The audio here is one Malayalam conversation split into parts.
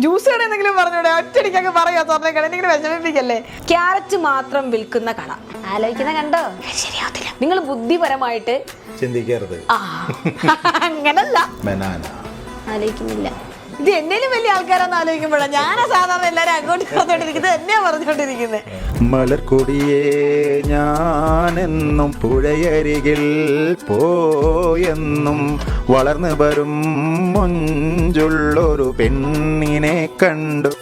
ജ്യൂസ് കട എന്തെങ്കിലും പറഞ്ഞൂടെ? ഒറ്റടിക്കൊക്കെ പറയാ. സ്വർണ കട എന്തെങ്കിലും വിഷമിപ്പിക്കല്ലേ? ക്യാരറ്റ് മാത്രം വിൽക്കുന്ന കട. ആലോചിക്കുന്ന കണ്ടോ? ശരിയാവത്തില്ല. നിങ്ങൾ ബുദ്ധിപരമായിട്ട് ചിന്തിക്കരുത്. അങ്ങനല്ല. ബനാന. ആലോചിക്കുന്നില്ല. ഇത് എന്നേലും വലിയ ആൾക്കാരാന്ന് ആലോചിക്കുമ്പോഴാണ് ഞാനാ സാധാരണ എല്ലാരും അങ്ങോട്ട് പറഞ്ഞോണ്ടിരിക്കുന്നത് എന്നെയാ പറഞ്ഞോണ്ടിരിക്കുന്നത് മലർക്കൊടിയേ ഞാനെന്നും പുഴയരികിൽ പോയെന്നും വളർന്നു വരും മഞ്ചുള്ളൊരു പെണ്ണിനെ കണ്ടു.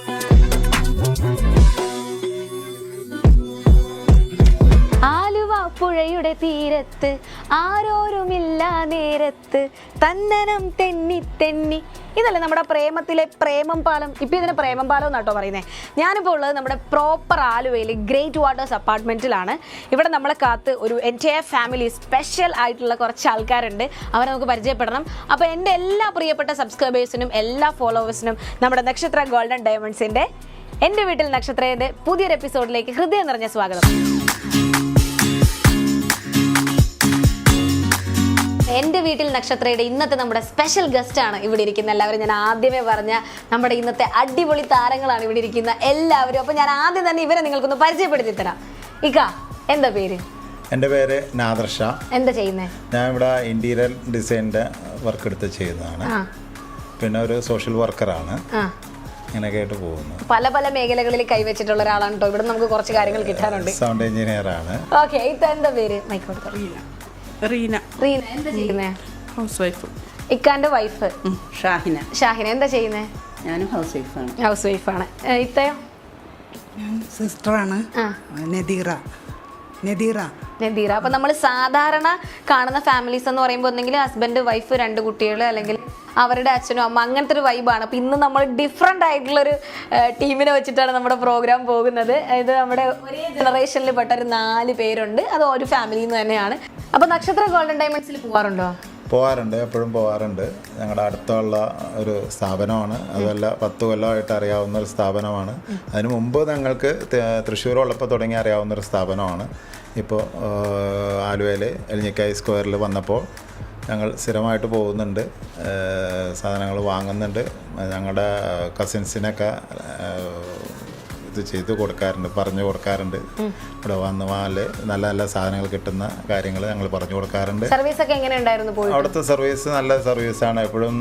തീരത്ത് ആരോരുമില്ല നേരത്ത് തന്നനം തെന്നി തെന്നി. ഇതല്ലേ നമ്മുടെ പ്രേമത്തിലെ പ്രേമം പാലം? ഇപ്പം ഇതിന് പ്രേമം പാലം എന്നാട്ടോ പറയുന്നത് ഞാനിപ്പോൾ ഉള്ളത് നമ്മുടെ പ്രോപ്പർ ആലുവയിൽ ഗ്രേറ്റ് വാട്ടേഴ്സ് അപ്പാർട്ട്മെന്റിലാണ് ഇവിടെ നമ്മളെ കാത്ത് ഒരു എന്റയർ ഫാമിലി സ്പെഷ്യൽ ആയിട്ടുള്ള കുറച്ച് ആൾക്കാരുണ്ട്. അവരെ നമുക്ക് പരിചയപ്പെടണം. അപ്പോൾ എന്റെ എല്ലാ പ്രിയപ്പെട്ട സബ്സ്ക്രൈബേഴ്സിനും എല്ലാ ഫോളോവേഴ്സിനും നമ്മുടെ നക്ഷത്ര ഗോൾഡൻ ഡയമണ്ട്സിന്റെ എന്റെ വീട്ടിൽ നക്ഷത്രയുടെ പുതിയൊരു എപ്പിസോഡിലേക്ക് ഹൃദയം നിറഞ്ഞ സ്വാഗതം. എന്റെ വീട്ടിൽ നക്ഷത്രയുടെ ഇന്നത്തെ നമ്മുടെ സ്പെഷ്യൽ ഗസ്റ്റ് ആണ് ഇവിടെ ഇരിക്കുന്ന എല്ലാവരും ഞാൻ ആദ്യമേ പറഞ്ഞ നമ്മുടെ ഇന്നത്തെ അടിപൊളി താരങ്ങളാണ് ഇവിടെ ഇരിക്കുന്ന എല്ലാവരും. അപ്പോൾ ഞാൻ ആദ്യം തന്നെ ഇവരെ നിങ്ങൾക്കൊന്ന് പരിചയപ്പെടുത്തി തരാം. ഇക്ക എന്താ പേര്? എന്റെ പേര് നാദർഷ. എന്താ ചെയ്യുന്നേ? ഞാൻ ഇവിടെ ഇന്റീരിയർ ഡിസൈനിന്റെ വർക്ക് എടുത്ത് ചെയ്യുന്നതാണ്. പിന്നെ ഒരു സോഷ്യൽ വർക്കറാണ് ആ. ഇങ്ങനെയൊക്കെ ആയിട്ട് പോകുന്നു. പല പല മേഖലകളിൽ കൈവച്ചിട്ടുള്ള ഒരാളാണ് കേട്ടോ. ഇവിടെ നമുക്ക് കുറച്ച് കാര്യങ്ങൾ കിട്ടാനുണ്ട്. സൗണ്ട് എഞ്ചിനീയർ ആണ്. ഓക്കെ ഇപ്പൊ എന്താ പേര്? മൈക്കോട്ട് റീന. റീന. എന്താ ചെയ്യുന്നേ? ഹൗസ് വൈഫ് ഇക്കാന്റെ വൈഫ്. ഷാഹിന. ഷാഹിന എന്താ ചെയ്യുന്നേ? ഞാനും ഹൗസ് വൈഫാണ് ഹൗസ് വൈഫാണ് ഇത്തയോ? ഞാൻ സിസ്റ്ററാണ്. നദീറ. നദീറ. നദീറ. അപ്പൊ നമ്മൾ സാധാരണ കാണുന്ന ഫാമിലീസ് എന്ന് പറയുമ്പോൾ ഒന്നെങ്കിൽ ഹസ്ബൻഡ് വൈഫ് രണ്ട് കുട്ടികൾ അല്ലെങ്കിൽ അവരുടെ അച്ഛനും അമ്മ അങ്ങനത്തെ ഒരു വൈബാണ്. അപ്പൊ ഇന്ന് നമ്മൾ ഡിഫറെന്റ് ആയിട്ടുള്ളൊരു ടീമിനെ വെച്ചിട്ടാണ് നമ്മുടെ പ്രോഗ്രാം പോകുന്നത്. ഇത് നമ്മുടെ ഒരേ ജനറേഷനിൽ പെട്ട ഒരു നാല് പേരുണ്ട്. അത് ഒരു ഫാമിലിയിൽ നിന്ന് തന്നെയാണ്. അപ്പൊ നക്ഷത്ര ഗോൾഡൻ ഡയമണ്ട്സിൽ പോവാറുണ്ടോ? പോവാറുണ്ട് എപ്പോഴും പോവാറുണ്ട്. ഞങ്ങളുടെ അടുത്തുള്ള ഒരു സ്ഥാപനമാണ്. അതല്ല പത്ത് കൊല്ലമായിട്ട് അറിയാവുന്ന ഒരു സ്ഥാപനമാണ്. അതിന് മുമ്പ് ഞങ്ങൾക്ക് തൃശ്ശൂർ ഉള്ളപ്പോൾ തുടങ്ങി അറിയാവുന്ന ഒരു സ്ഥാപനമാണ്. ഇപ്പോൾ ആലുവയിൽ എലിഞ്ഞിക്കായ് സ്ക്വയറിൽ വന്നപ്പോൾ ഞങ്ങൾ സ്ഥിരമായിട്ട് പോകുന്നുണ്ട്. സാധനങ്ങൾ വാങ്ങുന്നുണ്ട്. ഞങ്ങളുടെ കസിൻസിനൊക്കെ ഇത് ചെയ്ത് കൊടുക്കാറുണ്ട് പറഞ്ഞു കൊടുക്കാറുണ്ട്. ഇവിടെ വന്ന് വാൽ നല്ല നല്ല സാധനങ്ങൾ കിട്ടുന്ന കാര്യങ്ങൾ ഞങ്ങൾ പറഞ്ഞു കൊടുക്കാറുണ്ട്. സർവീസ് ഒക്കെ എങ്ങനെ ഉണ്ടായിരുന്നു അവിടുത്തെ സർവീസ് നല്ല സർവീസ് ആണ് എപ്പോഴും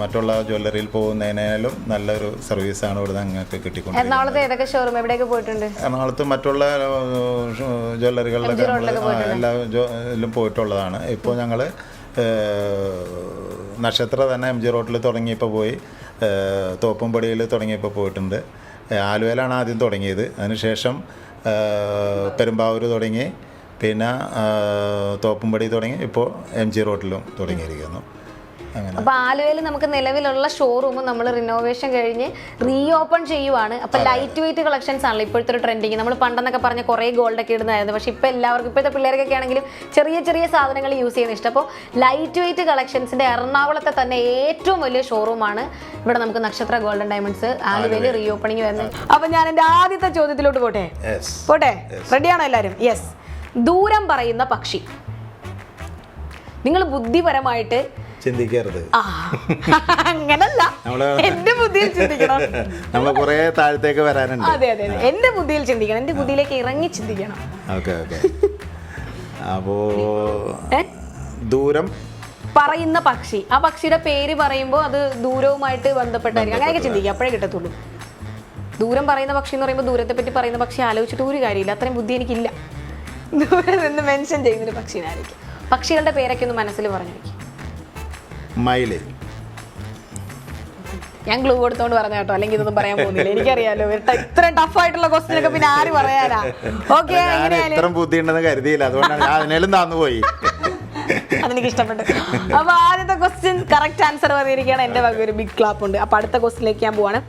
മറ്റുള്ള ജ്വല്ലറിയിൽ പോകുന്നതിനാലും നല്ലൊരു സർവീസ് ആണ് ഇവിടെ ഞങ്ങൾക്ക് കിട്ടിക്കൊണ്ടിരിക്കുന്നത്. എറണാകുളത്ത് ഏതൊക്കെ ഷോറൂം എവിടെയൊക്കെ പോയിട്ടുണ്ട്? എറണാകുളത്ത് മറ്റുള്ള ജ്വല്ലറികളിലൊക്കെ നമ്മൾ എല്ലാ ഇതിലും പോയിട്ടുള്ളതാണ്. ഇപ്പോൾ ഞങ്ങൾ നക്ഷത്ര തന്നെ എം ജി റോഡിൽ തുടങ്ങിയപ്പോൾ പോയി തോപ്പുംപടിയിൽ തുടങ്ങിയപ്പോൾ പോയിട്ടുണ്ട്. ആലുവയിലാണ് ആദ്യം തുടങ്ങിയത്. അതിനുശേഷം പെരുമ്പാവൂർ തുടങ്ങി. പിന്നെ തോപ്പുംപടി തുടങ്ങി. ഇപ്പോൾ എം ജി റോഡിലും തുടങ്ങിയിരിക്കുന്നു. അപ്പൊ ആലുവയിൽ നമുക്ക് നിലവിലുള്ള ഷോറൂം നമ്മൾ റിനോവേഷൻ കഴിഞ്ഞ് റീ ഓപ്പൺ ചെയ്യുവാണ്. അപ്പൊ ലൈറ്റ് വെയിറ്റ് കളക്ഷൻസ് ആണല്ലോ ഇപ്പോഴത്തെ ഒരു ട്രെൻഡിങ് നമ്മൾ പണ്ടെന്നൊക്കെ പറഞ്ഞ കുറേ ഗോൾഡ് ഒക്കെ ഇടുന്നതായിരുന്നു. പക്ഷെ ഇപ്പൊ എല്ലാവർക്കും ഇപ്പോഴത്തെ പിള്ളേർക്കൊക്കെ ആണെങ്കിലും ചെറിയ ചെറിയ സാധനങ്ങൾ യൂസ് ചെയ്യുന്ന ഇഷ്ടം. അപ്പോൾ ലൈറ്റ് വെയിറ്റ് കളക്ഷൻസിന്റെ എറണാകുളത്തെ തന്നെ ഏറ്റവും വലിയ ഷോറൂമാണ് ഇവിടെ നമുക്ക് നക്ഷത്ര ഗോൾഡൻ ഡയമണ്ട്സ് ആലുവയിൽ റീ ഓപ്പണിംഗ് വരുന്നത്. അപ്പൊ ഞാൻ എന്റെ ആദ്യത്തെ ചോദ്യത്തിലോട്ട് പോട്ടെ? പോട്ടെ? റെഡിയാണോ എല്ലാവരും? യെസ് ദൂരം പറയുന്ന പക്ഷി. നിങ്ങൾ ബുദ്ധിപരമായിട്ട് ചിന്തിക്കരുത്. അങ്ങനല്ല. എന്റെ ബുദ്ധിയിൽ ചിന്തിക്കണം. നമ്മൾ കുറെ താഴത്തേക്ക് വരാനുണ്ട്. അതെ അതെ എന്റെ ബുദ്ധിയിൽ ചിന്തിക്കണം. എന്റെ ബുദ്ധിയിലേക്ക് ഇറങ്ങി ചിന്തിക്കണം. Okay okay. അപ്പോ ദൂരം? പറയുന്ന പക്ഷി. ആ പക്ഷിയുടെ പേര് പറയുമ്പോൾ അത് ദൂരവുമായിട്ട് ബന്ധപ്പെട്ടായിരിക്കും. അങ്ങനെയൊക്കെ ചിന്തിക്കുക അപ്പോഴേ കിട്ടത്തുള്ളൂ. ദൂരം പറയുന്ന പക്ഷി എന്ന് പറയുമ്പോൾ ദൂരത്തെ പറ്റി പറയുന്ന പക്ഷി ആലോചിച്ചിട്ട് ഒരു കാര്യമില്ല. അത്രയും ബുദ്ധി എനിക്കില്ല. ദൂരെ നിന്ന് മെൻഷൻ ചെയ്യുന്നൊരു പക്ഷീനായിരിക്കും പക്ഷികളുടെ പേരൊക്കെ ഒന്ന് മനസ്സിൽ പറഞ്ഞിരിക്കും മയിൽ. ഞാൻ ഗ്ലൂ കൊടുത്തോണ്ട് പറഞ്ഞ കേട്ടോ അല്ലെങ്കിൽ ഇതൊന്നും പറയാൻ പോകുന്നില്ല. എനിക്കറിയാലോ ഇത്ര- ടഫ് ആയിട്ടുള്ള ക്വസ്റ്റ്യൻ ഒക്കെ പിന്നെ ആര് പറയാനാ? ഓക്കെ ഇത്രയും ഇത്ര ബുദ്ധി ഉണ്ടെന്ന് കരുതിയില്ല. അതുകൊണ്ടാണ് ഞാൻ താന്നു പോയി അതെനിക്ക് ഇഷ്ടപ്പെട്ടു അപ്പൊ ആദ്യത്തെ ക്വസ്റ്റ്യൻ കറക്റ്റ് ആൻസർ പറഞ്ഞിരിക്കുകയാണ് എന്റെ വക ഒരു ബിഗ് ക്ലാപ്പ് ഉണ്ട്. അപ്പൊ അടുത്ത ക്വസ്റ്റ്യനിലേക്ക് ഞാൻ പോവാണ്.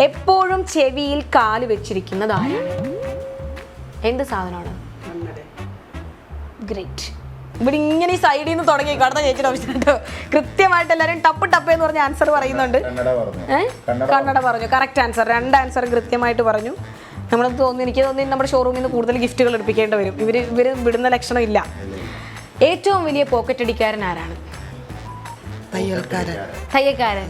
എപ്പോഴും ചെവിയിൽ കാൽ വെച്ചിരിക്കുന്നത് ആരാണ്? എന്ത് സാധനമാണ്? ഗ്രേറ്റ് ഇവിടെ ഇങ്ങനെ ഈ സൈഡിൽ നിന്ന് തുടങ്ങി. കടന്ന ചേച്ചിയുടെ കേട്ടോ കൃത്യമായിട്ട് എല്ലാവരും ടപ്പ് ടപ്പ് എന്ന് പറഞ്ഞ ആൻസർ പറയുന്നുണ്ട്. കന്നഡ പറഞ്ഞു. കറക്റ്റ് ആൻസർ രണ്ട് ആൻസർ കൃത്യമായിട്ട് പറഞ്ഞു. നമ്മൾ തോന്നുന്നു എനിക്ക് തോന്നുന്നു നമ്മുടെ ഷോറൂമിൽ നിന്ന് കൂടുതൽ ഗിഫ്റ്റുകൾ എടുപ്പിക്കേണ്ടി വരും. ഇവർ ഇവർ വിടുന്ന ലക്ഷണം ഇല്ല. ഏറ്റവും വലിയ പോക്കറ്റ് അടിക്കാരൻ ആരാണ്? തയ്യൽക്കാരൻ. തയ്യക്കാരൻ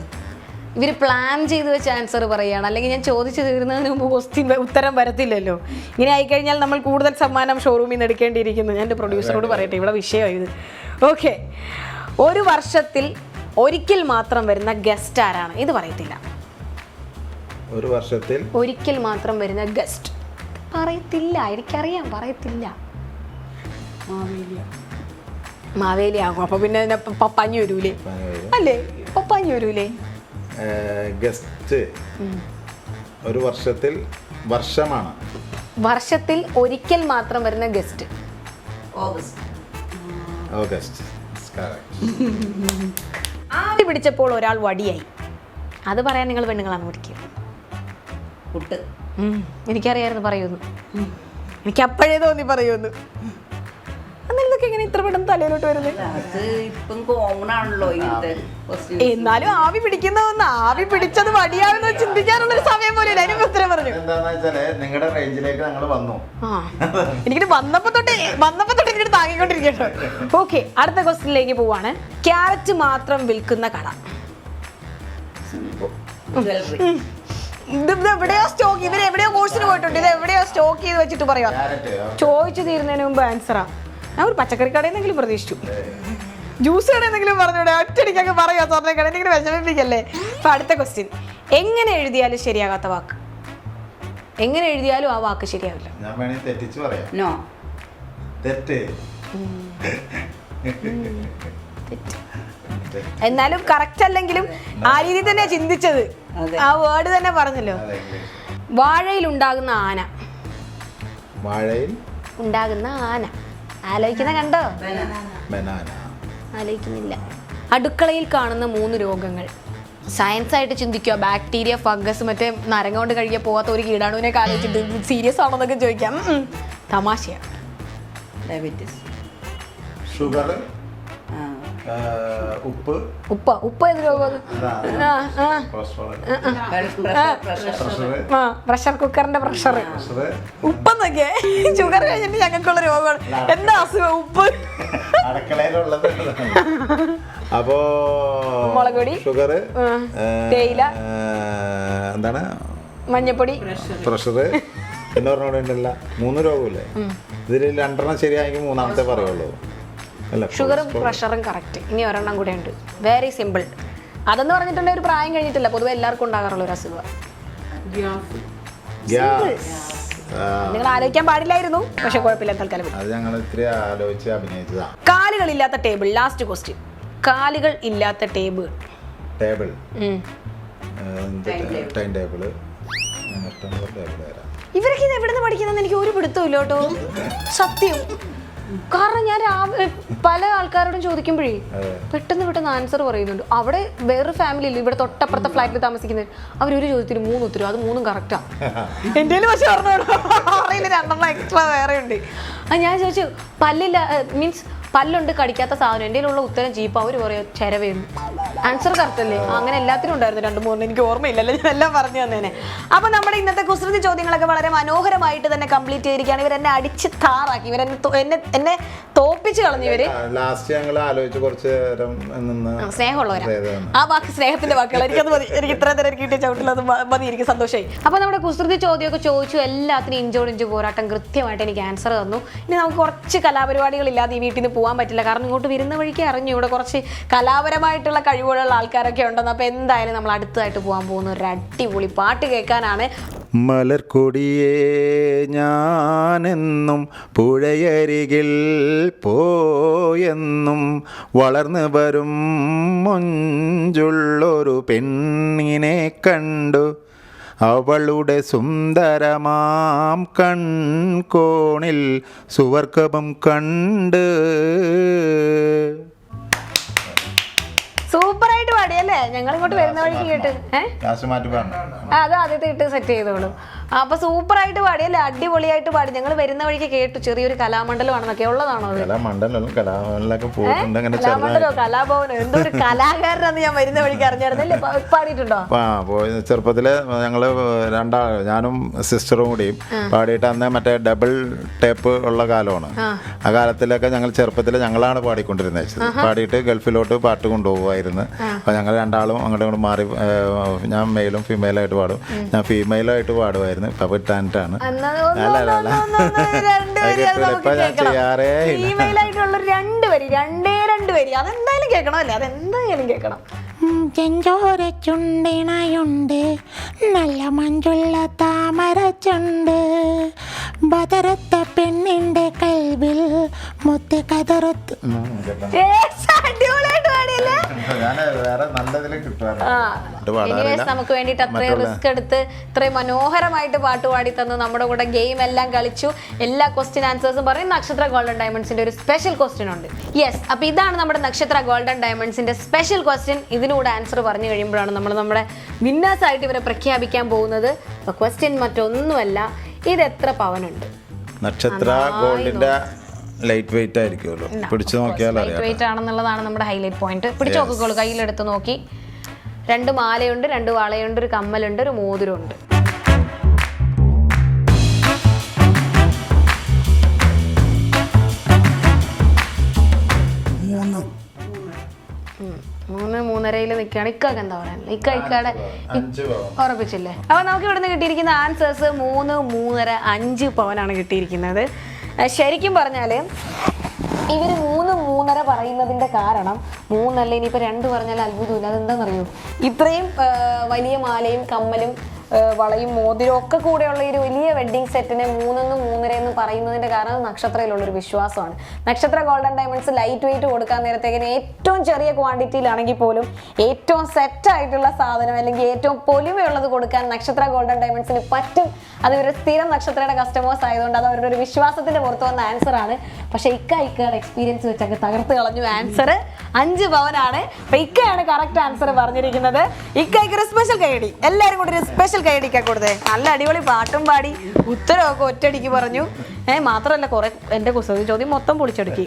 ഇവർ പ്ലാൻ ചെയ്ത് വെച്ച ആൻസർ പറയുകയാണ് അല്ലെങ്കിൽ ഞാൻ ചോദിച്ചു തീരുന്നതിന് മുമ്പ് ക്വസ്റ്റ്യൻ ഉത്തരം വരത്തില്ലല്ലോ. ഇങ്ങനെ ആയിക്കഴിഞ്ഞാൽ നമ്മൾ കൂടുതൽ സമ്മാനം ഷോറൂമിൽ നിന്ന് എടുക്കേണ്ടിയിരിക്കുന്നു. ഞാൻ എന്റെ പ്രൊഡ്യൂസറോട് പറയട്ടെ ഇവിടെ വിഷയമായത് ഇത്. ഓക്കെ ഒരു വർഷത്തിൽ ഒരിക്കൽ മാത്രം വരുന്ന ഗസ്റ്റ് ആരാണ്? ഇത് പറയത്തില്ല. ഒരു വർഷത്തിൽ? ഒരിക്കൽ മാത്രം വരുന്ന ഗസ്റ്റ് പറയത്തില്ല എനിക്കറിയാം പറയത്തില്ല. മാവേലിയ. മാവേലി ആകും അപ്പൊ പിന്നെ പപ്പാഞ്ഞു വരൂലേ? അല്ലേ? പപ്പാഞ്ഞു വരൂലേ? ഗസ്റ്റ് ഒരു വർഷത്തിൽ വർഷമാണ്. വർഷത്തിൽ ഒരിക്കൽ മാത്രം വരുന്ന ഗസ്റ്റ് ഓഗസ്റ്റ് ഓഗസ്റ്റ് ആദ്യ പിടിച്ചപ്പോൾ ഒരാൾ വടിയായി. അത് പറയാൻ നിങ്ങൾ പെണ്ണുങ്ങളാണ് പിടിക്കുക പുട്ട്. എനിക്കറിയായിരുന്നു പറയുന്നു. എനിക്ക് അപ്പോഴേ തോന്നി പറയുന്നു. അന്നേരത്തൊക്കെ എങ്ങനെ ഇത്ര പെട്ടെന്ന് തലയിലോട്ട് വരുന്നത് അത് ഇപ്പം കോമൺ ആണല്ലോ ഇങ്ങനത്തെ ക്വസ്റ്റ്യൻ എന്നാലും ആവി പിടിക്കുന്നവന്ന് ആവി പിടിച്ചത് വടിയാവുന്ന ചിന്തിക്കാനുള്ള ഒരു സമയം പോലും ഇല്ല. അതിന് ഉത്തരം പറഞ്ഞു. എന്താന്ന് വെച്ചാൽ നിങ്ങളുടെ റേഞ്ചിലേക്ക് ഞങ്ങൾ വന്നു. ആ. എനിക്കിത് വന്നപ്പോ തൊട്ട് വന്നപ്പോ തൊട്ട് എനിക്ക് താങ്ങിക്കൊണ്ടിരിക്കട്ടോ ഓക്കെ അടുത്ത ക്വസ്റ്റിനിലേക്ക് പോവാണ്. ക്യാരറ്റ് മാത്രം വിൽക്കുന്ന കട. ജ്വല്ലറി ഇത് ഇത് എവിടെയോ സ്റ്റോക്ക്? ഇവർ എവിടെയോ കോഴ്സിന് പോയിട്ടുണ്ട്. ഇത് എവിടെയോ സ്റ്റോക്ക് ചെയ്ത് വെച്ചിട്ട് പറയാം ക്യാരറ്റ് ചോദിച്ചു തീരുന്നതിന് മുമ്പ് ആൻസറാ ഞാൻ ഒരു പച്ചക്കറി കടയിൽ നിന്നെങ്കിലും പ്രതീക്ഷിച്ചു. ജ്യൂസ് കടയെന്നെങ്കിലും പറഞ്ഞൂടെ ഒറ്റടിക്കൊക്കെ പറയാ സ്വർണ കട എന്തെങ്കിലും വിഷമിപ്പിക്കല്ലേ? അപ്പൊ അടുത്ത ക്വസ്റ്റ്യൻ എങ്ങനെ എഴുതിയാലും ശരിയാകാത്ത വാക്ക്? എങ്ങനെ എഴുതിയാലും ആ വാക്ക് ശരിയാവില്ല. ഞാൻ വേണമെങ്കിൽ തെറ്റിച്ച് പറയാം. നോ തെറ്റ്. എന്നാലും കറക്റ്റ് അല്ലെങ്കിലും ആ രീതി തന്നെ ചിന്തിച്ചത്. ആ വേർഡ് തന്നെ പറഞ്ഞല്ലോ. വാഴയിൽ ഉണ്ടാകുന്ന ആന. വാഴയിൽ? ഉണ്ടാകുന്ന ആന. ആലോചിക്കുന്ന കണ്ടോ? ബനാന ആലോചിക്കുന്നില്ല. അടുക്കളയിൽ കാണുന്ന മൂന്ന് രോഗങ്ങൾ. സയൻസ് ആയിട്ട് ചിന്തിക്കുക. ബാക്ടീരിയ ഫംഗസ് മറ്റേ നരങ്ങ കൊണ്ട് കഴിക്കാൻ പോകാത്ത ഒരു കീടാണുവിനെ ആലോചിച്ചിട്ട് സീരിയസ് ആണോന്നൊക്കെ ചോദിക്കാം. തമാശയാണ്. ഡയബറ്റീസ് ഷുഗർ ഉപ്പ്. ഉപ്പ്. ഉപ്പ് ഏത് രോഗം പ്രഷർ കുക്കറിന്റെ പ്രഷർ ഉപ്പെന്നൊക്കെ ഷുഗർ കഴിഞ്ഞിട്ട് ഞങ്ങൾക്കുള്ള രോഗമാണ്. എന്താ അസുഖം? ഉപ്പ്. അടുക്കളയിലുള്ളത്. അപ്പോ മുളകുപൊടി ഷുഗർ തേയില. എന്താണ്? മഞ്ഞപ്പൊടി. പ്രഷർ എന്ന് പറഞ്ഞോണ്ടല്ല മൂന്ന് രോഗമില്ലേ? ഇതിൽ രണ്ടെണ്ണം ശരിയായെങ്കിൽ മൂന്നാമത്തെ പറയുള്ളൂ. ഷുഗറും പ്രഷറും കറക്റ്റ് ഇനി ഒരെണ്ണം കൂടെ ഉണ്ട്. വെരി സിമ്പിൾ അതെന്ന് പറഞ്ഞിട്ടുണ്ടെങ്കിൽ ഒരു പ്രായം കഴിഞ്ഞിട്ടില്ല. പൊതുവെ എല്ലാവർക്കും ഉണ്ടാകാറുള്ള ഒരു അസുഖം. നിങ്ങൾ ആലോചിക്കാൻ പാടില്ലായിരുന്നു പക്ഷെ കുഴപ്പമില്ല തൽക്കാലം വിട്ടു. അത് ഞങ്ങൾ ഇത്തിരി ആലോചിച്ച് അഭിനയിച്ചതാ. കാലുകളില്ലാത്ത ടേബിൾ ലാസ്റ്റ് ക്വസ്റ്റ്യൻ കാലുകൾ ഇല്ലാത്ത ടേബിൾ ടേബിൾ ടൈം ടേബിൾ ഇവരൊക്കെ ഇത് എവിടെ നിന്ന് പഠിക്കുന്നതെന്ന് എനിക്ക് ഒരു പിടുത്തവും ഇല്ല കേട്ടോ. സത്യം. കാരണം ഞാൻ രാവിലെ പല ആൾക്കാരോടും ചോദിക്കുമ്പോഴേ പെട്ടെന്ന് പെട്ടെന്ന് ആൻസർ പറയുന്നുണ്ട്. അവിടെ വേറൊരു ഫാമിലി ഇല്ല? ഇവിടെ തൊട്ടപ്പുറത്തെ ഫ്ലാറ്റിൽ താമസിക്കുന്നത്. അവരൊരു ചോദ്യത്തിന് മൂന്ന് ഉത്തരവ്. അത് മൂന്നും കറക്റ്റാ എന്റെ പക്ഷെ പറഞ്ഞോളൂ. അറിയില്ല. രണ്ടെണ്ണം എക്സ്ട്രാ വേറെ ഉണ്ട് ആ ഞാൻ ചോദിച്ചു പല്ലില്ല മീൻസ് പല്ലുണ്ട് കടിക്കാത്ത സാധനം എന്റെ ഉള്ള ഉത്തരം ചീപ്പ് അവർ പറയും ചെരവേന്ന് ആൻസർ കറക്റ്റ് അല്ലേ? അങ്ങനെ എല്ലാത്തിനും ഉണ്ടായിരുന്നു രണ്ട് മൂന്ന് എനിക്ക് ഓർമ്മയില്ലല്ലോ ഞാൻ എല്ലാം പറഞ്ഞു തന്നേനെ. അപ്പൊ നമ്മുടെ ഇന്നത്തെ കുസൃതി ചോദ്യങ്ങളൊക്കെ വളരെ മനോഹരമായിട്ട് തന്നെ കംപ്ലീറ്റ് ചെയ്തിരിക്കുകയാണ്. ഇവർ എന്നെ അടിച്ച് താറാക്കി ഇവർ എന്നെ എന്നെ തോപ്പിച്ച് കളഞ്ഞു ഇവർ. ലാസ്റ്റ് ഞങ്ങൾ ആലോചിച്ച് കുറച്ച് സ്നേഹമുള്ളവരാ. സ്നേഹം. ആ വാക്ക് സ്നേഹത്തിന്റെ വാക്കുകൾ എനിക്കത് മതി എനിക്ക് ഇത്ര നേരം കിട്ടിയ ചവിട്ടിലത് മതി എനിക്ക് സന്തോഷമായി അപ്പൊ നമ്മുടെ കുസൃതി ചോദ്യമൊക്കെ ചോദിച്ചു എല്ലാത്തിനും ഇഞ്ചോടിഞ്ച് പോരാട്ടം കൃത്യമായിട്ട് എനിക്ക് ആൻസർ തന്നു. ഇനി നമുക്ക് കുറച്ച് കലാപരിപാടികൾ ഇല്ലാതെ ഈ വീട്ടിൽ നിന്ന് പോകാൻ പറ്റില്ല. കാരണം ഇങ്ങോട്ട് വരുന്ന വഴിക്ക് അറിഞ്ഞു. ഇവിടെ കുറച്ച് കലാപരമായിട്ടുള്ള കഴിവുകളുള്ള ആൾക്കാരൊക്കെ ഉണ്ടെന്ന് അപ്പോൾ എന്തായാലും നമ്മൾ അടുത്തതായിട്ട് പോകാൻ പോകുന്ന ഒരു അടിപൊളി പാട്ട് കേൾക്കാനാണ്. മലർക്കൊടിയേ ഞാനെന്നും പുഴയരികിൽ പോയെന്നും വളർന്നു വരും മൊഞ്ചുള്ളൊരു പെണ്ണിനെ കണ്ടു. അവളുടെ സുന്ദരമാം കൺകോണിൽ സുവർക്കപം കണ്ട്. സൂപ്പറായിട്ട് പാടിയല്ലേ ഞങ്ങൾ ഇങ്ങോട്ട് വരുന്ന വഴിക്ക് കേട്ട്. ഏഹ് അത് ആദ്യത്തെ ഇട്ട് സെറ്റ് ചെയ്തോളൂ. അപ്പൊ സൂപ്പറായിട്ട് അല്ലെ? അടിപൊളിയായിട്ട് പാടി. ഞങ്ങൾ വരുന്ന വഴിക്ക് കേട്ടു ചെറിയൊരു കലാമണ്ഡലമാണെന്നൊക്കെ ഉള്ളതാണോ കലാമണ്ഡലം കലാഭവനോ? എന്തോ ഒരു കലാകാരനാന്ന് ഞാൻ വരുന്ന വഴിക്ക് അറിഞ്ഞായിരുന്നല്ലേ പാടിയിട്ടുണ്ടോ? ആ പോയി ചെറുപ്പത്തിൽ ഞങ്ങൾ രണ്ടാ ഞാനും സിസ്റ്ററും കൂടിയും പാടിയിട്ട് അന്ന് മറ്റേ ഡബിൾ ടേപ്പ് ഉള്ള കാലമാണ്. ആ. കാലത്തിലൊക്കെ ഞങ്ങൾ ചെറുപ്പത്തിൽ ഞങ്ങളാണ് പാടിക്കൊണ്ടിരുന്നത് പാടിയിട്ട് ഗൾഫിലോട്ട് പാട്ട് കൊണ്ടുപോകുമായിരുന്നു അപ്പോൾ ഞങ്ങൾ രണ്ടാളും അങ്ങോട്ടും ഇങ്ങോട്ടും മാറി ഞാൻ മെയിലും ഫീമെയിലായിട്ട് പാടും. ഞാൻ ഫീമെയിലായിട്ട് പാടുമായിരുന്നു. അത് ഇപ്പൊ ഞാൻ ചെയ്യാറേ ആയിട്ടുള്ള രണ്ട് വരി രണ്ടേ രണ്ട് വരി. അതെന്തായാലും കേൾക്കണം അല്ലേ അതെന്തായാലും കേൾക്കണം. ചെഞ്ചോര ചുണ്ടിണയുണ്ട്. നല്ല മഞ്ചുള്ള താമരച്ചുണ്ട് ബദറത്ത പെണ്ണിന്റെ കൈവിൽ മുത്തി കതറത്ത്. നമുക്ക് വേണ്ടിട്ട് അത്രയും റിസ്ക് എടുത്ത് ഇത്രയും മനോഹരമായിട്ട് പാട്ട് പാടി തന്നു. നമ്മുടെ കൂടെ ഗെയിം എല്ലാം കളിച്ചു. എല്ലാ ക്വസ്റ്റ്യൻ ആൻസേഴ്സും പറയും. നക്ഷത്ര ഗോൾഡൻ ഡയമണ്ട്സിന്റെ ഒരു സ്പെഷ്യൽ ക്വസ്റ്റ്യൻ ഉണ്ട്. യെസ് അപ്പൊ ഇതാണ് നമ്മുടെ നക്ഷത്ര ഗോൾഡൻ ഡയമണ്ട്സിന്റെ സ്പെഷ്യൽ ക്വസ്റ്റ്യൻ ഇതിനൂടെ ആൻസർ പറഞ്ഞു കഴിയുമ്പോഴാണ് നമ്മൾ നമ്മുടെ വിന്നേഴ്സ് ആയിട്ട് ഇവരെ പ്രഖ്യാപിക്കാൻ പോകുന്നത്. ക്വസ്റ്റ്യൻ മറ്റൊന്നുമല്ല. ഇത് എത്ര പവനുണ്ട്? നക്ഷത്ര ഗോൾഡിന്റെ ലൈറ്റ് വെയിറ്റ് ആയിരിക്കുമല്ലോ. പിടിച്ചു നോക്കിയാൽ ലൈറ്റ് വെയിറ്റ് ആണെന്നുള്ളതാണ് നമ്മുടെ ഹൈലൈറ്റ് പോയിന്റ് പിടിച്ചു നോക്കിക്കോളൂ. കയ്യിലെടുത്ത് നോക്കി. രണ്ട് മാലയുണ്ട് രണ്ട് വളയുണ്ട് ഒരു കമ്മലുണ്ട് ഒരു മോതിരമുണ്ട്. മൂന്ന് മൂന്നരയിൽ നിൽക്കുകയാണ്. ഇക്കൊക്കെ എന്താ പറയാനില്ല ഇക്ക ഇക്കയുടെ. ഉറപ്പിച്ചില്ലേ? അപ്പൊ നമുക്ക് ഇവിടുന്ന് കിട്ടിയിരിക്കുന്ന ആൻസേഴ്സ് മൂന്ന് മൂന്നര അഞ്ച് പവനാണ് കിട്ടിയിരിക്കുന്നത്. ശരിക്കും പറഞ്ഞാൽ ഇവർ മൂന്ന് മൂന്നര പറയുന്നതിന്റെ കാരണം മൂന്നല്ല ഇനിയിപ്പോ രണ്ട് പറഞ്ഞാൽ അത്ഭുതമില്ല. അതെന്താണെന്നറിയോ ഇത്രയും വലിയ മാലയും കമ്മലും വളയും മോതിരവും ഒക്കെ കൂടെയുള്ള ഒരു വലിയ വെഡ്ഡിംഗ് സെറ്റിനെ മൂന്നെന്ന് മൂന്നര എന്ന് പറയുന്നതിന്റെ കാരണം നക്ഷത്രയിലുള്ള ഒരു വിശ്വാസമാണ്. നക്ഷത്ര ഗോൾഡൻ ഡയമണ്ട്സ് ലൈറ്റ് വെയിറ്റ് കൊടുക്കാൻ നേരത്തേക്കിന് ഏറ്റവും ചെറിയ ക്വാണ്ടിറ്റിയിലാണെങ്കിൽ പോലും ഏറ്റവും സെറ്റ് ആയിട്ടുള്ള സാധനം അല്ലെങ്കിൽ ഏറ്റവും പൊലിമയുള്ളത് കൊടുക്കാൻ നക്ഷത്ര ഗോൾഡൻ ഡയമണ്ട്സിന് പറ്റും. അത് ഒരു സ്ഥിരം നക്ഷത്രയുടെ കസ്റ്റമേഴ്സ് ആയതുകൊണ്ട് അത് അവരുടെ ഒരു വിശ്വാസത്തിന്റെ പുറത്ത് വന്ന ആൻസർ ആണ്. പക്ഷേ ഇക്ക ഇക്കയുടെ എക്സ്പീരിയൻസ് വെച്ച് അങ്ങ് തകർത്ത് കളഞ്ഞു. ആൻസർ അഞ്ച് പവനാണ്. ഇക്കയാണ് കറക്റ്റ് ആൻസർ പറഞ്ഞിരിക്കുന്നത്. ഇക്കയ്ക്ക് ഒരു സ്പെഷ്യൽ കൈ എല്ലാവരും കൂടി ഒരു സ്പെഷ്യൽ കൈയടിക്കാൻ കൊടുത്തേ. നല്ല അടിപൊളി പാട്ടും പാടി ഉത്തരവൊക്കെ ഒറ്റയടിക്ക് പറഞ്ഞു. ഏഹ് മാത്രമല്ല കുറെ എന്റെ കുസൃതി ചോദ്യം മൊത്തം പൊളിച്ചെടുക്കി.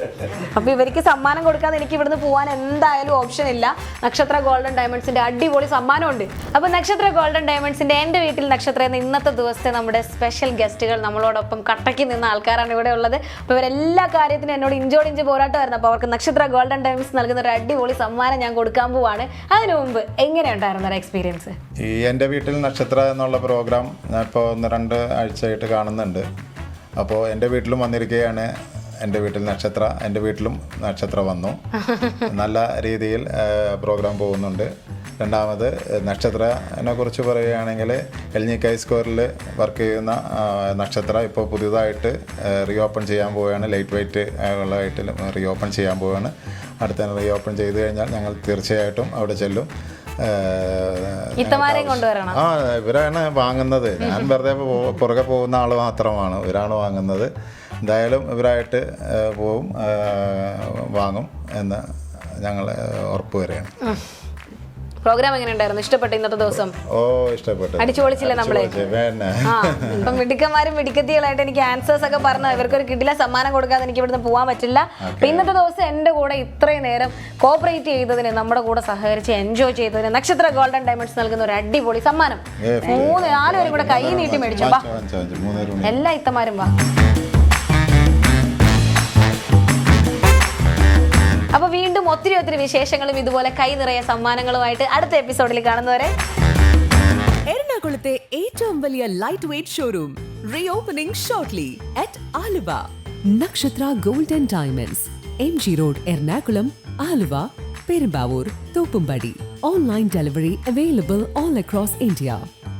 അപ്പൊ ഇവർക്ക് സമ്മാനം കൊടുക്കാതെ എനിക്ക് ഇവിടുന്ന് പോകാൻ എന്തായാലും ഓപ്ഷൻ ഇല്ല. നക്ഷത്ര ഗോൾഡൻ ഡയമണ്ട്സിന്റെ അടിപൊളി സമ്മാനമുണ്ട്. അപ്പൊ നക്ഷത്ര ഗോൾഡൻ ഡയമണ്ട്സിന്റെ എന്റെ വീട്ടിൽ നക്ഷത്ര എന്ന ഇന്നത്തെ ദിവസത്തെ നമ്മുടെ സ്പെഷ്യൽ ഗസ്റ്റുകൾ നമ്മളോടൊപ്പം കട്ടയ്ക്ക് നിന്ന ആൾക്കാരാണ് ഇവിടെ ഉള്ളത്. അപ്പൊ ഇവരെല്ലാ കാര്യത്തിനും എന്നോട് ഇഞ്ചോടിഞ്ച് പോരാട്ടമായിരുന്നു. അപ്പൊ അവർക്ക് നക്ഷത്ര ഗോൾഡൻ ഡയമണ്ട്സ് നൽകുന്ന ഒരു അടിപൊളി സമ്മാനം ഞാൻ കൊടുക്കാൻ പോവാണ്. അതിനു മുമ്പ് എങ്ങനെയുണ്ടായിരുന്നു ഒരു എക്സ്പീരിയൻസ് ഈ എന്റെ വീട്ടിൽ നക്ഷത്ര എന്നുള്ള പ്രോഗ്രാം ഞാൻ ഇപ്പോൾ ഒന്ന് രണ്ട് ആഴ്ചയായിട്ട് കാണുന്നുണ്ട്. അപ്പോൾ എന്റെ വീട്ടിലും വന്നിരിക്കുകയാണ്. എന്റെ വീട്ടിൽ നക്ഷത്ര എന്റെ വീട്ടിലും നക്ഷത്ര വന്നു. നല്ല രീതിയിൽ പ്രോഗ്രാം പോകുന്നുണ്ട്. രണ്ടാമത് നക്ഷത്രനെ കുറിച്ച് പറയുകയാണെങ്കിൽ എൽഞ്ഞിക്കൈ സ്കോറിൽ വർക്ക് ചെയ്യുന്ന നക്ഷത്ര ഇപ്പോൾ പുതിയതായിട്ട് റീഓപ്പൺ ചെയ്യാൻ പോവുകയാണ്. ലൈറ്റ് വെയിറ്റ് ഉള്ളതായിട്ട് റീഓപ്പൺ ചെയ്യാൻ പോവുകയാണ്. അടുത്ത റീഓപ്പൺ ചെയ്ത് കഴിഞ്ഞാൽ ഞങ്ങൾ തീർച്ചയായിട്ടും അവിടെ ചെല്ലും. ആ ഇവരാണ് വാങ്ങുന്നത്. ഞാൻ വെറുതെ പുറകെ പോകുന്ന ആൾ മാത്രമാണ്. ഇവരാണ് വാങ്ങുന്നത്. എന്തായാലും ഇവരായിട്ട് പോവും വാങ്ങും എന്ന് ഞങ്ങൾ ഉറപ്പ് വരെയാണ് പ്രോഗ്രാം എങ്ങനെ ഉണ്ടായിരുന്നു ഇഷ്ടപ്പെട്ട ഇന്നത്തെ ദിവസം? ഓ ഇഷ്ടപ്പെട്ടു. അടിച്ചുപൊളിച്ചില്ല നമ്മളെ? ആ ഇപ്പൊ മിടുക്കന്മാരും മിടുക്കത്തികളായിട്ട് എനിക്ക് ആൻസേഴ്സ് ഒക്കെ പറഞ്ഞു. ഇവർക്കൊരു കിടില സമ്മാനം കൊടുക്കാതെ എനിക്ക് ഇവിടുന്ന് പോകാൻ പറ്റില്ല. അപ്പൊ ഇന്നത്തെ ദിവസം എന്റെ കൂടെ ഇത്രയും നേരം കോപ്പറേറ്റ് ചെയ്തതിന് നമ്മുടെ കൂടെ സഹകരിച്ച് എൻജോയ് ചെയ്തതിന് നക്ഷത്ര ഗോൾഡൻ ഡയമണ്ട്സ് നൽകുന്ന ഒരു അടിപൊളി സമ്മാനം. മൂന്ന് നാലുപേരും കൂടെ കൈ നീട്ടി മേടിച്ചു വാ. എല്ലാ ഇത്തമാരും വാ. അപ്പൊ വീണ്ടും ഒത്തിരി ഒത്തിരി വിശേഷങ്ങളും ഇതുപോലെ കൈ നിറയെ സമ്മാനങ്ങളുമായിട്ട് അടുത്ത എപ്പിസോഡിൽ കാണുന്നവരെ. എറണാകുളത്തെ ഏറ്റവും വലിയ light weight showroom reopening shortly at Aluva. Nakshatra gold and diamonds M G road Ernakulam Aluva Perumbavoor Thoppumpady. Online delivery available all across India